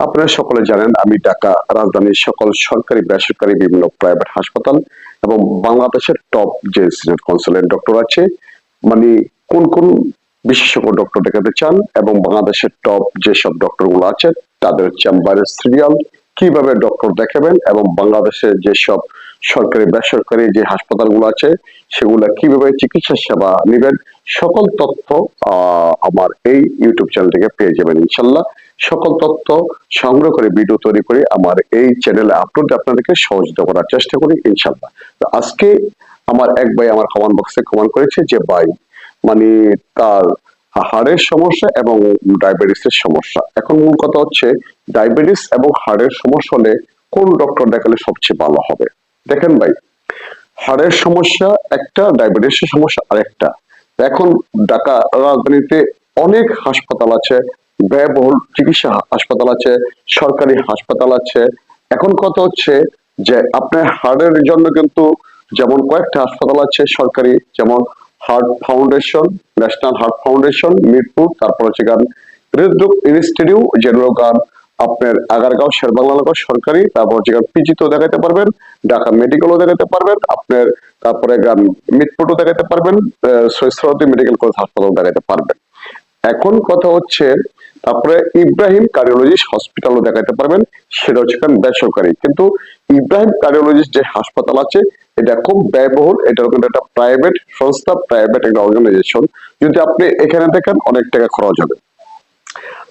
আপনারা সকলে জানেন, আমি ঢাকা রাজধানীর সকল সরকারি, বেসরকারি, বিভিন্ন প্রাইভেট হাসপাতাল এবং বাংলাদেশের টপ যে সিনিয়র কনসালটেন্ট ডক্টর আছে মানে কোন কোন বিশেষজ্ঞ ডক্টর দেখাতে চান এবং বাংলাদেশের টপ যেসব ডক্টরগুলো আছে, তাদের চেম্বারের সিরিয়াল কীভাবে ডক্টর দেখাবেন এবং বাংলাদেশের যেসব সরকারি, বেসরকারি যে হাসপাতালগুলো আছে, সেগুলা কীভাবে চিকিৎসা সেবা নেবেন, সকল তথ্য আমার এই ইউটিউব চ্যানেল থেকে পেয়ে যাবেন ইনশাল্লাহ। সকল তথ্য সংগ্রহ করে, ভিডিও তৈরি করে আমার এই চ্যানেলে আপলোড আপনাদেরকে সহযোগিতা করার চেষ্টা করি ইনশাল্লাহ। আজকে আমার এক ভাই আমার কমেন্ট বক্সে কমেন্ট করেছে যে, ভাই মানে তার হাড়ের সমস্যা এবং ডায়াবেটিসের সমস্যা। এখন মূল কথা হচ্ছে, ডায়াবেটিস এবং হাড়ের সমস্যা হলে কোন ডক্টর দেখালে সবচেয়ে ভালো হবে? দেখেন ভাই, হাড়ের সমস্যা একটা, ডায়াবেটিসের সমস্যা আরেকটা। এখন ঢাকা রাজধানীতে অনেক হাসপাতাল আছে, ব্যয়বহুল চিকিৎসা হাসপাতাল আছে, সরকারি হাসপাতাল আছে। এখন কথা হচ্ছে যে, আপনার হার্টের জন্য কিন্তু যেমন কয়েকটা হাসপাতাল আছে সরকারি, যেমন heart foundation national heart foundation Mirpur তারপর হচ্ছে গান হৃদরোগ ইনস্টিটিউট যেগুলো গান আপনার আগারগাঁও শেরবাংলা সরকারি, তারপর হচ্ছে গান পিজিতেও দেখাতে পারবেন, ঢাকা মেডিকেলও দেখাতে পারবেন, আপনার তারপরে গান মিটপুটও দেখাতে পারবেন সৈসরদি মেডিকেল কলেজ হাসপাতাল দেখাতে পারবেন। এখন কথা হচ্ছে, তারপরে ইব্রাহিম কার্ডিওলজিস্ট হসপিটালও দেখাতে পারবেন, সেটা হচ্ছে বেসরকারি। কিন্তু ইব্রাহিম কার্ডিওলজিস্ট যে হাসপাতাল আছে এটা খুব ব্যয়বহুল এটা কিন্তু একটা প্রাইভেট সংস্থা প্রাইভেট একটা অর্গানাইজেশন যদি আপনি এখানে দেখেন, অনেক টাকা খরচ হবে।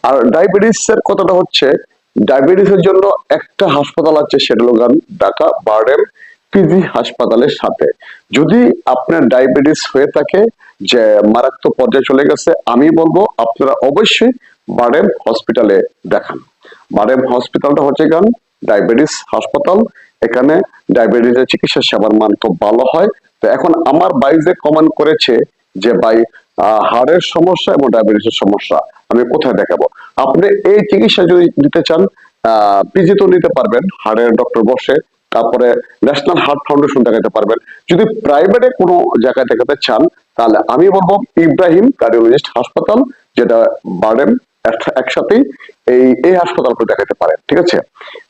আর ডায়াবেটিস এর কথাটা হচ্ছে ডায়াবেটিস এর জন্য একটা হাসপাতাল আছে সেটা হলো ঢাকা বার্ডেন পিজি হাসপাতালের সাথে। যদি আপনার ডায়াবেটিস হয়ে থাকে, যে মারাত্মক পর্যায়ে চলে গেছে, আমি বলব আপনারা অবশ্যই বার্ডেন হসপিটালে দেখান। বার্ডেন হসপিটালটা হচ্ছে গান ডায়াবেটিস হাসপাতাল, এখানে ডায়াবেটিস এর চিকিৎসা সেবার মান খুব ভালো হয়। তো এখন আমার ভাই যে কমেন্ট করেছে যে, ভাই হাড়ের সমস্যা এবং ডায়াবেটিসের সমস্যা, আমি কোথায় দেখাবো? আপনি এই চিকিৎসা যদি নিতে চান আহ পিজিতেও নিতে পারবেন, হাড়ের ডক্টর বসে, তারপরে ন্যাশনাল হার্ট ফাউন্ডেশন দেখাতে পারবেন। যদি প্রাইভেটে কোনো জায়গায় দেখাতে চান, তাহলে আমি বলব ইব্রাহিম কার্ডিওলজিস্ট হাসপাতাল যেটা বার্ডেন একসাথেই এই এই হাসপাতাল আপনি দেখাতে পারেন, ঠিক আছে?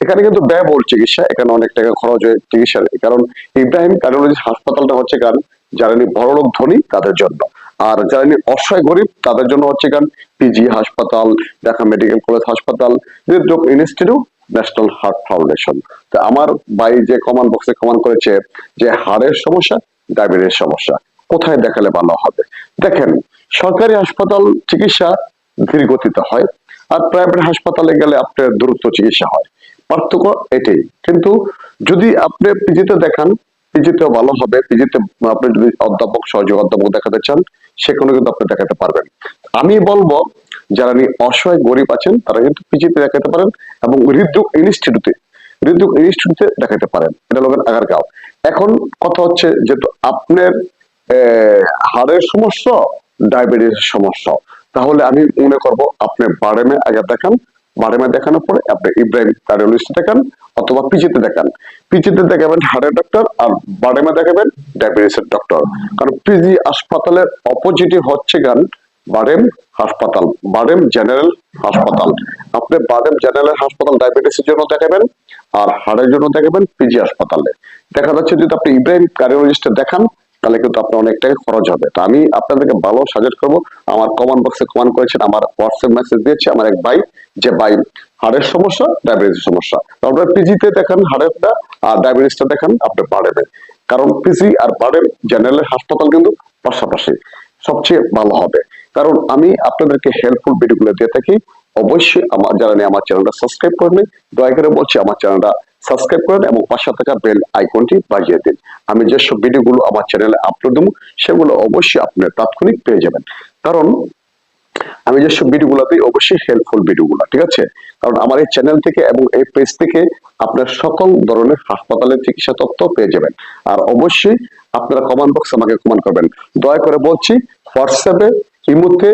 এখানে কিন্তু ব্যয়বহুল চিকিৎসা, এখানে অনেক টাকা খরচ হয় চিকিৎসার কারণ ইব্রাহিম কার্ডিওলজিস্ট হাসপাতালটা হচ্ছে কারণ যারা নি বড়লোক ধনী, তাদের জন্য। আর যারা অসহায় গরিব, তাদের জন্য হচ্ছে কারণ পিজি হাসপাতাল, ঢাকা মেডিকেল কলেজ হাসপাতাল ইনস্টিটিউট, ন্যাশনাল হার্ট ফাউন্ডেশন। তো আমার ভাই যে কমান বক্সে কমান করেছে যে হাড়ের সমস্যা ডায়াবেটিস সমস্যা, কোথায় দেখালে ভালো হবে? দেখেন, সরকারি হাসপাতাল চিকিৎসা ধীর গতিতে হয় আর প্রাইভেট হাসপাতালে গেলে আপনার দ্রুত চিকিৎসা হয়। পার্থক্য এটাই। কিন্তু যদি আপনি পিজিতে দেখান পিজিতেও ভালো হবে। পিজিতে আপনি যদি অধ্যাপক, সহযোগ অধ্যাপক দেখাতে চান সেখানে কিন্তু আপনি দেখাতে পারবেন। আমি বলব, যারা অসহায়, গরিব আছেন, তারা কিন্তু পিজিতে দেখাতে পারেন এবং হৃদরোগ ইনস্টিটিউটে হৃদরোগ ইনস্টিটিউটে দেখাতে পারেন। এটা লোকের আগারগাঁও। এখন কথা হচ্ছে যেহেতু আপনার হাড়ের সমস্যা ডায়াবেটিস সমস্যা। তাহলে আমি মনে করব আপনি বারেমে আগে দেখান, বারেমে দেখানোর পরে আপনি ইব্রাহিম কার্ডিওলজিস্ট দেখান অথবা পিজিতে দেখান। পিজিতে দেখাবেন হাড়ের ডক্টর আর বারেমে দেখাবেন ডায়াবেটিসের ডক্টর কারণ পিজি হাসপাতালের অপোজিটে হচ্ছে গান বারেম হাসপাতাল, বারেম জেনারেল হাসপাতাল। আপনি বারেম জেনারেল হাসপাতাল ডায়াবেটিসের জন্য দেখাবেন আর হাড়ের জন্য দেখাবেন পিজি হাসপাতালে। দেখা যাচ্ছে যদি আপনি ইব্রাহিম কার্ডিওলজিস্টে দেখান তাহলে কিন্তু আপনার অনেক টাকা খরচ হবে। তো আমি আপনাদেরকে ভালো সাজেস্ট করব। আমার কমেন্ট বক্সে কমেন্ট করেছেন আমার হোয়াটসঅ্যাপ মেসেজ দিয়েছে আমার এক ভাই, যে ভাই, হাড়ের সমস্যা ডায়াবেটিসের সমস্যা। তারপরে পিজিতে দেখান হাড়েরটা আর ডায়াবেটিসটা দেখান আপনি বাড়েবে। কারণ পিজি আর বাড়ের জেনারেল হাসপাতাল কিন্তু পাশাপাশি। সবচেয়ে ভালো হবে। কারণ আমি আপনাদেরকে হেল্পফুল ভিডিওগুলো দিয়ে থাকি। অবশ্যই আমার যারা আমার চ্যানেলটা সাবস্ক্রাইব করেন দয়া করে বলছি আমার চ্যানেলটা সাবস্ক্রাইব করেন এবং পাশে থাকা বেল আইকনটি বাজিয়ে দিন। আমি যেসব ভিডিওগুলো আমার চ্যানেলে আপলোড দেবো, সেগুলো অবশ্যই আপনার তাৎক্ষণিক পেয়ে যাবেন। কারণ আমি যেসব ভিডিওগুলো দিই অবশ্যই হেল্পফুল ভিডিওগুলো, ঠিক আছে? কারণ আমার এই চ্যানেল থেকে এবং এই পেজ থেকে আপনার সকল ধরনের হাসপাতালের চিকিৎসা তথ্য পেয়ে যাবেন। আর অবশ্যই আপনারা কমেন্ট বক্স আমাকে কমেন্ট করবেন। দয়া করে বলছি, হোয়াটসঅ্যাপে, ইমুতে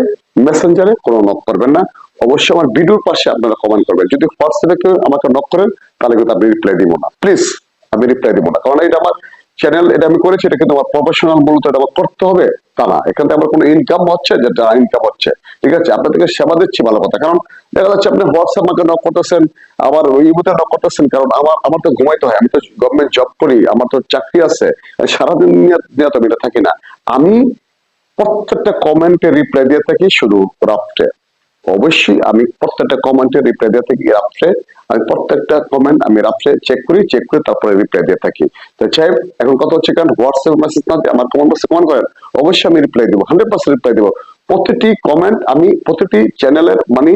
মেসেঞ্জারে কোনো নক করবেন না। অবশ্যই আমার ভিডিওর পাশে আপনারা কমেন্ট করবেন। যদি হোয়াটসঅ্যাপে কেউ আমাকে নক করেন, তাহলে কিন্তু আমি রিপ্লাই দিব না। প্লিজ আমি রিপ্লাই দিব না। কারণ এটা আমার চ্যানেল এটা আমি করেছি, এটা কিন্তু আমার প্রফেশনাল মূলত এটা আমার করতে হবে, তা না। এখান থেকে আমার কোনো ইনকাম হচ্ছে যেটা ইনকাম হচ্ছে। ঠিক আছে? আপনাদেরকে সেবা দিচ্ছি ভালো কথা। কারণ দেখা যাচ্ছে আপনি হোয়াটসঅ্যাপ আমাকে নক করতেছেন, আবার ইমুতে নক করতেছেন, কারণ আমার আমার তো ঘুমাইতে হয়, আমি তো গভর্নমেন্ট জব করি, আমার তো চাকরি আছে সারাদিন নিয়ে তো আমি থাকি না। আমি প্রত্যেকটা কমেন্টে রিপ্লাই দিয়ে থাকি, শুধু রাত্রে অবশ্যই আমি প্রত্যেকটা কমেন্টে রিপ্লাই দিয়ে থাকি রাত্রে আমি প্রত্যেকটা কমেন্ট আমি রাত্রে চেক করি চেক করে তারপরে রিপ্লাই দিয়ে থাকি। তো চাই এখন কথা হচ্ছে কারণ হোয়াটসঅ্যাপ মেসেজ না আমার কমেন্ট বক্সে কমেন্ট করেন? অবশ্যই আমি রিপ্লাই দেবো হান্ড্রেড পার্সেন্ট রিপ্লাই দেবো। প্রতিটি কমেন্ট আমি প্রতিটি চ্যানেলের মানে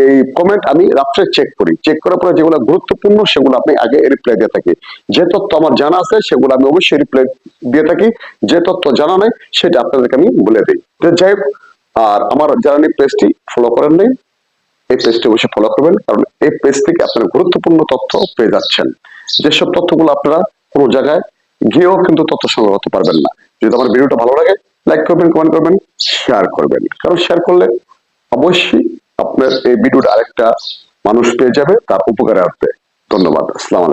এই কমেন্ট আমি রাত্রে চেক করি। চেক করার পরে যেগুলো গুরুত্বপূর্ণ সেগুলো আপনি আগে রিপ্লাই দিয়ে থাকি। যে তথ্য আমার জানা আছে সেগুলো আমি অবশ্যই রিপ্লাই দিয়ে থাকি। যে তথ্য জানা নেই সেটা আপনাদেরকে আমি বলে দিই। তো যাই হোক, আর আমার জার্নি পেজটি ফলো করেন নাই, এই পেজটি অবশ্যই ফলো করবেন, কারণ এই পেজ থেকে আপনারা গুরুত্বপূর্ণ তথ্য পেয়ে যাচ্ছেন। যেসব তথ্যগুলো আপনারা কোনো জায়গায় গিয়েও কিন্তু তথ্য সংগ্রহ করতে পারবেন না। যদি আমার ভিডিওটা ভালো লাগে লাইক করবেন কমেন্ট করবেন শেয়ার করবেন। কারণ শেয়ার করলে অবশ্যই আপনার এই ভিডিওটা আরেকটা মানুষ পেয়ে যাবে, তার উপকারে আসবে। ধন্যবাদ, আসসালাম আলাইকুম।